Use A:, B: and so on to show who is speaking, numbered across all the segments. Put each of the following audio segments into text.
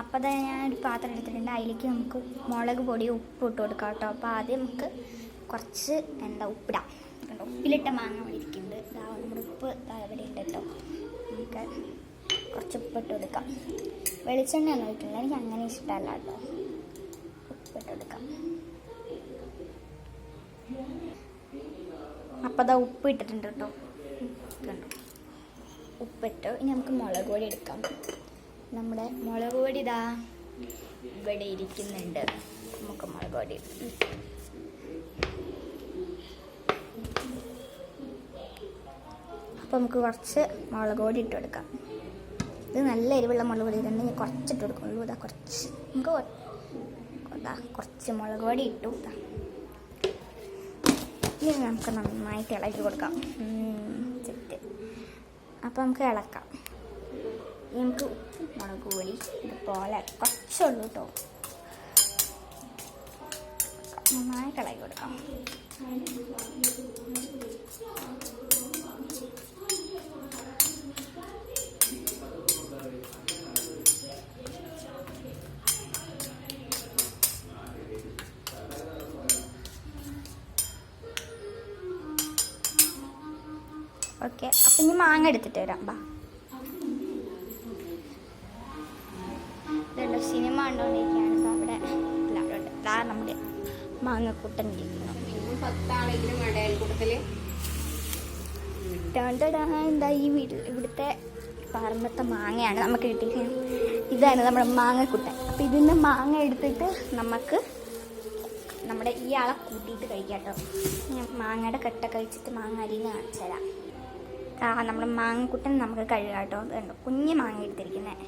A: അപ്പോൾ തന്നെ ഞാൻ ഒരു പാത്രം എടുത്തിട്ടുണ്ട്. അതിലേക്ക് നമുക്ക് മുളക് പൊടി ഉപ്പ് ഇട്ട് കൊടുക്കാം കേട്ടോ. അപ്പോൾ ആദ്യം നമുക്ക് കുറച്ച് എന്താ ഉപ്പിടാം. കണ്ടോ? ഉപ്പിലിട്ട മാങ്ങ ഇവിടെ ഇരിക്കുന്നുണ്ട്. ഇതാ നമ്മുടെ ഉപ്പ് ഇവിടെ ഉണ്ട് കേട്ടോ. നമുക്ക് കുറച്ച് ഉപ്പിട്ട് കൊടുക്കാം. വെളിച്ചെണ്ണ ഒന്നും ഇട്ടില്ല എനിക്ക് അങ്ങനെ ഇഷ്ടമല്ല കേട്ടോ. ഉപ്പിട്ട് കൊടുക്കാം. അപ്പോൾ അതാ ഉപ്പ് ഇട്ടിട്ടുണ്ട് കേട്ടോ. ഉപ്പിട്ട്. ഇനി നമുക്ക് മുളക് പൊടി എടുക്കാം. നമ്മുടെ മുളക് പൊടി ഇതാ. ഇവിടെ ഇരിക്കുന്നുണ്ട്. നമുക്ക് മുളക് പൊടി. അപ്പോൾ നമുക്ക് കുറച്ച് മുളക് പൊടി ഇട്ട് കൊടുക്കാം. ഇത് നല്ല എരിവുള്ള മുളക് പൊടി. തന്നെ ഞാൻ കുറച്ചിട്ട് കൊടുക്കുള്ളൂ ഇതാ കുറച്ച്. നമുക്ക് കുറച്ച് മുളക് പൊടി ഇട്ടു. ഇനി നമുക്ക് നന്നായിട്ട് ഇളക്കി കൊടുക്കാം. അപ്പം അപ്പോൾ നമുക്ക് ഇളക്കാം. ഇനി ഉപ്പും മുളക് പൊടി ഇതുപോലെ കുറച്ചുള്ളൂ കേട്ടോ. നന്നായി ഇളക്കി കൊടുക്കാം. ഓക്കെ അപ്പം ഇനി മാങ്ങ എടുത്തിട്ട് വരാം ബാ. സിനിമ കണ്ടുകൊണ്ടിരിക്കുകയാണ് ഇപ്പം അവിടെ എല്ലാവരും ഉണ്ട് ഇതാ നമ്മുടെ മാങ്ങക്കൂട്ടൻ ഇരിക്കുന്നു. എന്താ ഈ വീട്ടിൽ ഇവിടുത്തെ പറമ്പത്തെ മാങ്ങയാണ് നമുക്ക് കിട്ടിയിരിക്കുന്നത്. ഇതാണ് നമ്മുടെ മാങ്ങക്കുട്ടൻ. അപ്പം ഇതിന്ന് മാങ്ങ എടുത്തിട്ട് നമുക്ക് നമ്മുടെ ആളെ കൂട്ടിയിട്ട് കഴിക്കാം കേട്ടോ. ഞാൻ മാങ്ങയുടെ കട്ട കഴിച്ചിട്ട് മാങ്ങ അരിന്ന് കാണിച്ചു തരാം ആ നമ്മുടെ മാങ്ങക്കുട്ടൻ നമുക്ക് കഴുകാം കേട്ടോ. അത് കണ്ടോ കുഞ്ഞ് മാങ്ങ എടുത്തിരിക്കുന്നത്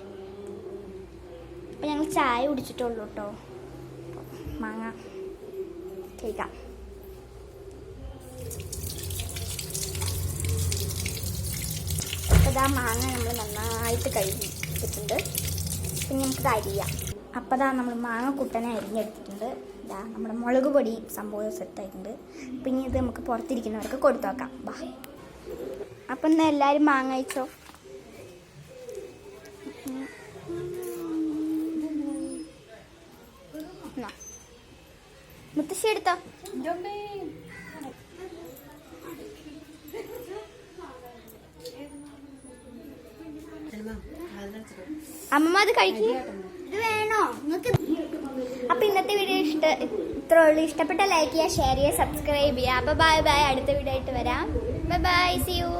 A: അപ്പം ഞങ്ങൾ ചായ കുടിച്ചിട്ടുള്ളൂ കേട്ടോ മാങ്ങ കഴിക്കാം. അപ്പോൾ മാങ്ങ നമ്മൾ നന്നായിട്ട് കഴുകി എടുത്തിട്ടുണ്ട്. പിന്നെ നമുക്ക് അരിയാം. അപ്പോൾ നമ്മൾ മാങ്ങ കുട്ടനെ അരിഞ്ഞെടുത്തിട്ടുണ്ട്. ഇതാ നമ്മുടെ മുളക് പൊടി സംഭവം സെറ്റായിട്ടുണ്ട് പിന്നെ ഇത് നമുക്ക് പുറത്തിരിക്കുന്നവർക്ക് കൊടുത്തു നോക്കാം. അപ്പം എന്നാൽ എല്ലാവരും മാങ്ങ അയച്ചോ മുത്തശ്ശി എടുത്തോ. അമ്മ അത് കഴിക്കും. ഇത് വേണോ? നിങ്ങൾക്ക് അപ്പൊ ഇന്നത്തെ വീഡിയോ ഇഷ്ട ഇത്ര ഉള്ളു. ഇഷ്ടപ്പെട്ട ലൈക്ക് ചെയ്യുക ഷെയർ ചെയ്യുക സബ്സ്ക്രൈബ് ചെയ്യുക. അപ്പൊ ബൈ ബൈ അടുത്ത വീഡിയോ ആയിട്ട് വരാം. Bye bye C U